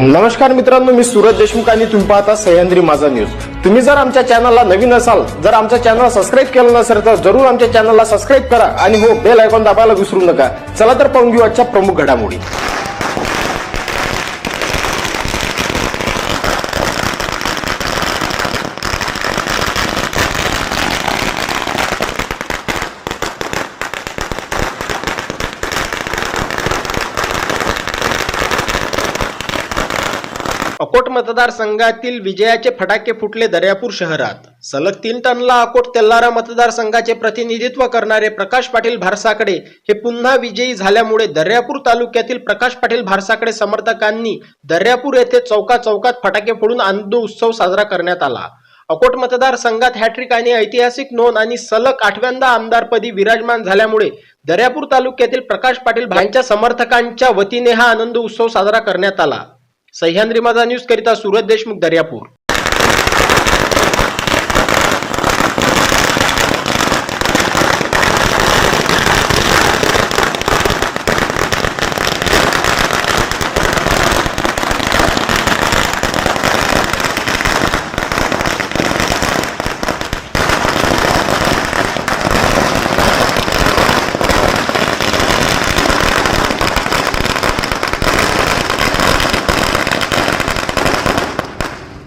नमस्कार मित्रांनो मी सूरज देशमुख आणि तुम्ही पाहता सह्याद्री माझा न्यूज तुम्ही जर आमच्या चॅनलला नवीन असाल जर आमच्या चॅनल सबस्क्राईब केलं नसेल तर जरूर आमच्या चॅनलला सबस्क्राईब करा आणि हो बेल आयकॉन दाबायला विसरू नका. चला तर पाहून घेऊ आजच्या प्रमुख घडामोडी. अकोट मतदारसंघातील विजयाचे फटाके फुटले दर्यापूर शहरात. सलग तीन टनला अकोट तेल्लारा मतदारसंघाचे प्रतिनिधित्व करणारे प्रकाश पाटील भारसाकडे हे पुन्हा विजयी झाल्यामुळे दर्यापूर तालुक्यातील प्रकाश पाटील भारसाकडे समर्थकांनी दर्यापूर येथे चौका चौकात फटाके फोडून आनंद उत्सव साजरा करण्यात आला. अकोट मतदारसंघात हॅट्रिक आणि ऐतिहासिक नोंद आणि सलग आठव्यांदा आमदारपदी विराजमान झाल्यामुळे दर्यापूर तालुक्यातील प्रकाश पाटील भांच्या समर्थकांच्या वतीने हा आनंद उत्सव साजरा करण्यात आला. सह्याद्री माझा न्यूज करिता सुरज देशमुख दर्यापूर.